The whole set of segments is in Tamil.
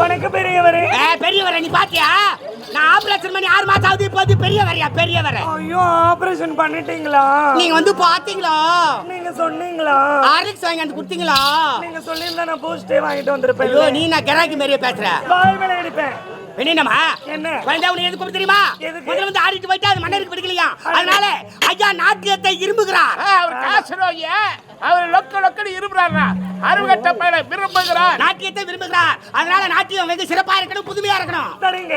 வணக்கம் பெரியவரே. ஏ, பெரியவரை நீ பாத்தியா? நான் ஆபரேஷன் பண்ணி ஆறு மாசம் ஆகுது இப்போ வந்து பெரியவரையா பெரியவரை? ஐயோ ஆபரேஷன் பண்ணிட்டீங்களா? நீங்க வந்து பாத்தீங்களா? நீங்க சொன்னீங்களா? ஆர்லிக்ஸ் வாங்கி வந்து கொடுத்தீங்களா? நீங்க சொல்லியிருந்தா நான் பூஸ்டே வாங்கிட்டு வந்திருப்பேன் ஐயோ நீ நான் கிராக்கி மாதிரியே பேசுற. பாய் மேல அடிப்பேன். என்னமா என்ன? குழந்தை உனக்கு எதுக்கு தெரியுமா? முதல்ல வந்து ஆடிட்டு போயிட்டு அது மன்னருக்கு பிடிக்கலையா? அதனால ஐயா நாட்டியத்தை விரும்புகிறார் ஆ, அவர் காசு நோய அவர் லொக்க லொக்கடி இருப்புறாரா அறுவகட்ட பயில விரும்புகிறார். நாட்டியத்தை விரும்புகிறார். அதனால நாட்டியம் வெகு சிறப்பா இருக்கணும் புதுமையா இருக்கணும். சரிங்க.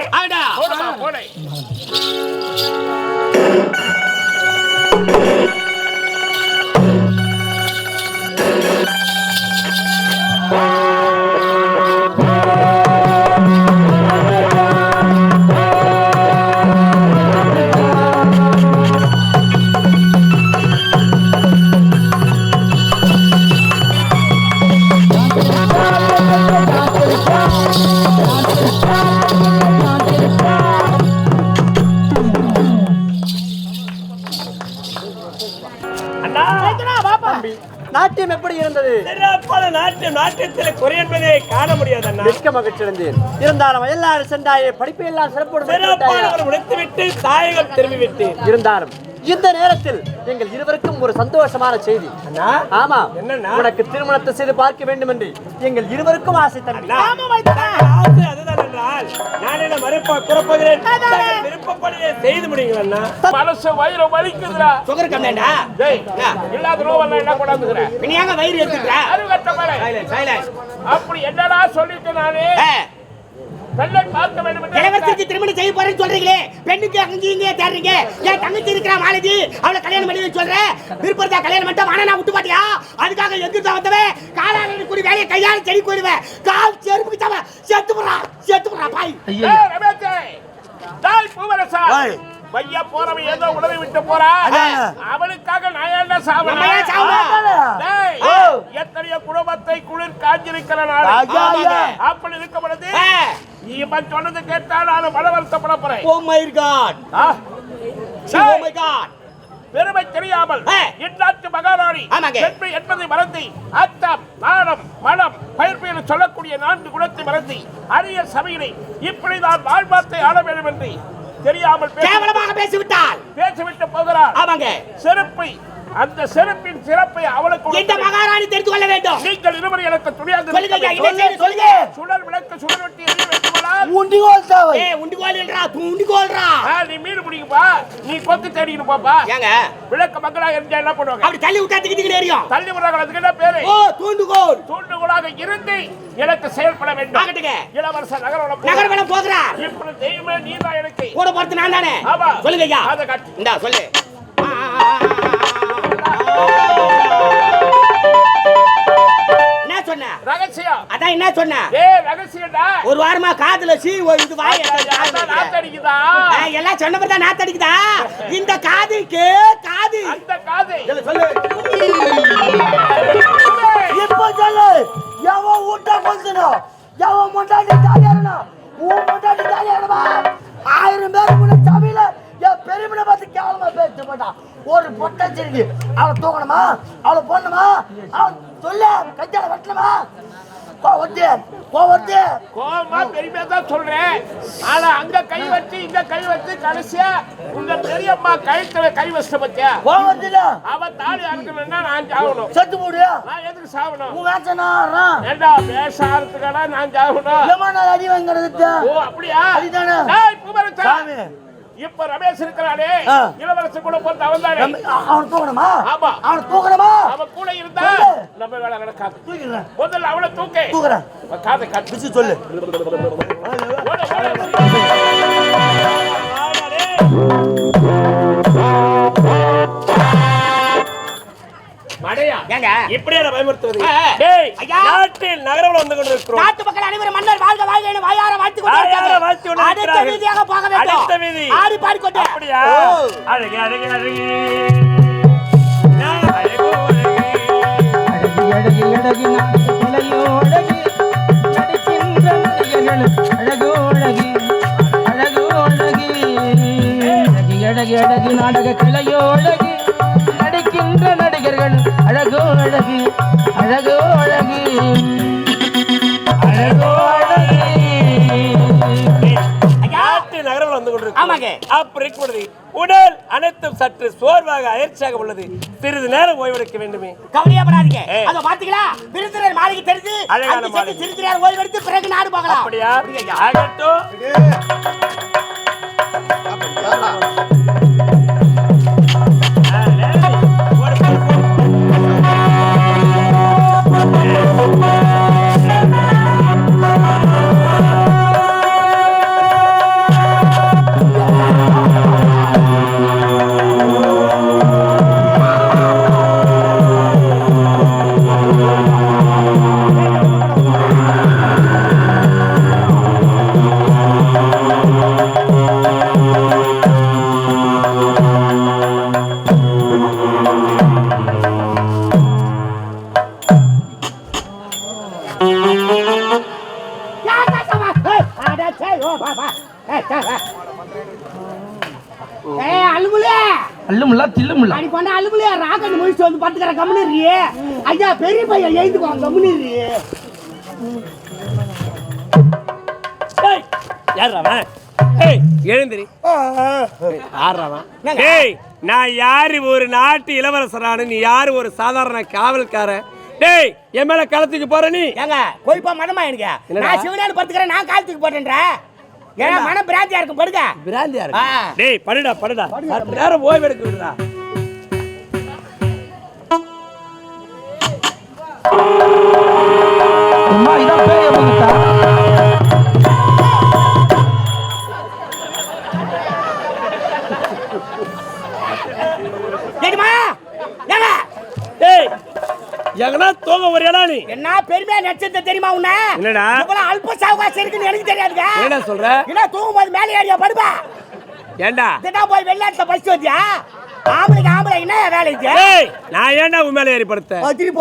நாட்டியம் எப்படி இருந்தது? சிறப்பான நாட்டியம் நாட்டியத்தில் குறை என்பதை காண முடியாது மிக்க மகிழ்ச்சி அடைந்தேன். இருந்தாலும் எல்லாரும் சென்றாயே படிப்பு எல்லாம் சிறப்போடு முடித்து முடித்துவிட்டு தாயகம் திரும்பி விட்டு இருந்தாலும் இந்த நேரத்தில் எங்கள் இருவருக்கும் ஒரு சந்தோஷமான செய்தி. அண்ணா ஆமா? உனக்கு திருமணத்தை செய்து பார்க்க வேண்டும் என்று எங்கள் இருவருக்கும் ஆசை தம்பி என்றால் நான் என்ன மறுப்ப புறப்போகிறேன் தங்கள் விருப்பப்படியே செய்து முடியுங்கள் மனசு வயிறு வலிக்குதுடா. சுகர் கம்மியாண்டா டேய் இல்லாத நோவெல்லாம் என்ன கொண்டாந்துக்கிற? பின்னியாங்க வயிறு எடுத்துக்கிற அறுவகட்ட பயில சைலன்ஸ் சைலன்ஸ். அப்படி என்னடா சொல்லிட்டு நானு? திருமணம் செய்ய போறேன்னு சொல்றீங்களே? பெண்ணுக்கு அங்கே இங்கே தேடுறீங்க. என் தங்கச்சி இருக்கிற மாலதி? அவளை கல்யாணம் பண்ணி சொல்ற? விருப்பத்தா கல்யாணம் பண்ணிட்டா மன நான் விட்டு பாத்தியா அதுக்காக எதிர்த்தா வந்தவன் காலாளி கூடி வேலையை கையால செடி போயிடுவேன் கால் செருப்புக்கு போறா பாய் டேய், ரமேஷே, டேய், பூவரசா. பையா போறவன் ஏதோ உணவை விட்டு போறா. அவளுக்காக நான் என்ன சாவணும்? எத்தனையோ குடும்பத்தை குளிர் காஞ்சிருக்கிற நாள். அப்படி இருக்க பொழுது சொன்னது கேட்டா நான் மன வருத்தப்பட போறேன். ஓ மை காட் ஆ? ஓ மை காட் பெருமை தெரியாமல். இந்நாட்டு மகாராணி. பெண்மை என்பதை மறந்து அத்தம் மானம் மனம் பயிர்ப்பெயர் சொல்லக்கூடிய நான்கு குணத்தை மறந்து அரிய சபையிலே இப்படி நான் வாழ்வார்த்தை ஆட வேண்டும் என்று தெரியாமல் கேவலமாக பேசிவிட்டால் பேசிவிட்டு போகிறார் ஆமாங்க செருப்பை அந்த செருப்பின் சிறப்பை அவளுக்கு இந்த. மகாராணி தெரிந்து கொள்ள வேண்டும் நீங்கள் இருவர் எனக்கு துணியாக சொல்லுங்க சொல்லுங்க சுடர் விளக்கு சுடர் வெட்டி உண்டிகோல் சாவை ஏ உண்டிகோல்ன்றா உண்டிகோல்றா. ஆ, நீ மீன் பிடிக்கப்பா நீ கொத்து தேடிக்கணும் பாப்பா. ஏங்க? விளக்கு மக்களா இருந்தா என்ன பண்ணுவாங்க? அப்படி தள்ளி விட்டா திக்கிட்டு எரியும். தள்ளி விடுறாங்க அதுக்கு என்ன பேரு? ஓ தூண்டுகோல். தூண்டுகோலாக இருந்து எனக்கு செயல்பட வேண்டும். ஆகட்டுங்க இளவரச நகரம் நகர்வனம் போகிறா இப்படி தெய்வமே நீதான் எனக்கு. கூட போறது நான் தானே ஆமா. சொல்லுங்க ஐயா அதை காட்டு. இந்தா சொல்லு. ரகசியம். அதான் என்ன சொன்ன ஏ ரகசியம்டா ஒரு வாரமா காதுல சீ இது வாய் நாத்தடிக்குதா? எல்லாம் சொன்ன தான் நாத்தடிக்குதா? இந்த காதுக்கு காது. அந்த காது. சொல்லு இப்போ சொல்லு. எவன் ஊட்ட கொல்சணும் எவன் முண்டாட்டி தாலியாரணும் உன் முண்டாட்டி தாலியாரமா ஆயிரம் பேர் முன்ன சபையில என் பார்த்து கேவலமா பேசிட்டு போட்டான் ஒரு பொட்டச்சிருக்கு அவளை தூக்கணுமா? அவளை போடணுமா? அவள் சொல்லு. கஞ்சால வெட்டணுமா? கோவத்து கோவத்து. கோமா பெருமையா தான் சொல்றேன். ஆனா அங்க கை வச்சு இங்க கை வச்சு கடைசியா உங்க பெரியம்மா கழுத்துல கை வச்ச பத்தியா? கோவத்துல. அவ தாலி அறுக்கணும்னா நான் சாகணும். செத்து போடு நான் எதுக்கு சாகணும்? உன் வேச்சனா ஏண்டா பேசாரத்துக்கான நான் சாகணும்? எமான அடி வாங்குறதுக்கு ஓ அப்படியா? அதுதானே. டேய், பூமரச்சா. சாமி. இப்ப ரமேஷ் இருக்கிறானே. இளவரசு கூட போட்டு அவன் தானே அவனை தூக்கணுமா ஆமா. அவனை தூக்கணுமா அவன் கூட இருந்தா. நம்ம வேலை நடக்காது. முதல்ல அவளை தூக்கு. தூக்குறேன் அவன் காதை கட்டு பிச்சு சொல்லு. இப்படியே நான் பயமுறுத்துவது. நாட்டில் நகரம் வந்து கொண்டிருக்கிறோம். நாட்டு மக்கள் அனைவரும் மன்னர் வாழ்க வாழ்க என வாயார வாழ்த்து வாயார வாழ்த்து அடுத்த கொண்டிருக்கிறார்கள். வீதியாக போக வேண்டும். அடுத்த வீதி. ஆடி பாடிக்கொண்டு. அப்படியா? ஓ. அழகு அழகு அழகு. நான் அழகு அழகு. அழகு அழகு அழகு. நாட்டு கிளையோ அழகு நடிக்கின்ற நடிகர்கள் அழகோ அழகு. அழகோ அழகு அழகு அழகு. அழகு நாடக கிளையோ அழகு. நடிக்கின்ற நடிகர்கள். அழகோ அழகு அழகோ அழகு அழகோ நகரம் வந்து கொண்டிருக்கு அப்படி உடல் அனைத்தும் சற்று சோர்வாக அயற்சியாக உள்ளது. சிறிது நேரம் ஓய்வெடுக்க வேண்டுமே. கவலையா பண்ணாதீங்க அத பாத்தீங்களா? விருந்தினர் தெரிஞ்சு அழகான மாளிகை. ஓய்வெடுத்து பிறகு நாடு போகலாம் அப்படியா. அல்லுமுல்லா தில்லுமுல்லா? அடி பண்ண அழுகுலே, ராக்கெட் முடிச்சுட்டு வந்து படுத்துக்கிற கம்முனு. ஐயா பெரிய பையன் எழுந்துக்குவான் கம்முனு இருக்கியே. ஏய், எழுந்திரி. அவன்? ஏய் நான் யாரு? ஒரு நாட்டு இளவரசரானு. நீ யாரு? ஒரு சாதாரண காவல்காரன். டேய் என் மேல களத்துக்கு போற நீ. ஏங்க கோயிப்பா மனமா எனக்கு? நான் சிவனாடு படுத்துக்கிறேன். நான் காலத்துக்கு போட்டேன்றேன் ஏன்னா மன பிராந்தியா இருக்கும் படுங்க பிராந்தியா ஆ. டேய் படுடா படுடா. சற்று நேரம் ஓய்வு எடுக்க விடுடா அம்மா எங்கனா தூங்க வரையாடா நீ? என்ன பெருமையா நட்சத்திரம் தெரியுமா உன்ன? என்னடா? இவ்வளவு அல்ப சாவகாசம் இருக்குன்னு எனக்கு தெரியாதுங்க. என்ன சொல்ற? என்ன தூங்கும் போது மேலே ஏறியா படுப்பா? ஏண்டா? இதுதான் போய் வெளிநாட்டுல படிச்சு வந்தியா? ஆம்பளைக்கு ஆம்பளை என்ன வேலை இது? டேய் நான் ஏன்டா உன் மேல ஏறி படுத்த ஆ, திருப்பி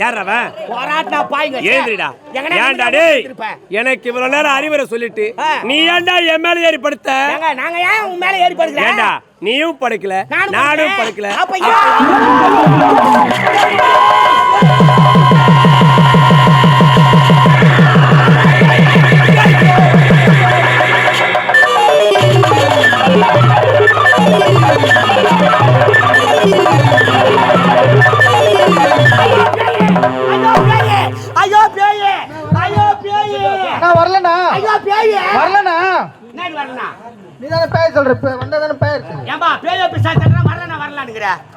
யார் அவன் போராட்டினா பாய்ங்க ஏந்திரிடா. ஏன்டா டேய். எனக்கு இவ்வளவு நேரம் அறிவுரை சொல்லிட்டு. நீ ஏன்டா என் மேல ஏறி படுத்த நாங்க ஏன் உன் மேல ஏறி படுக்கிறேன் ஏன்டா நீயும் படுக்கல? நானும். படுக்கல.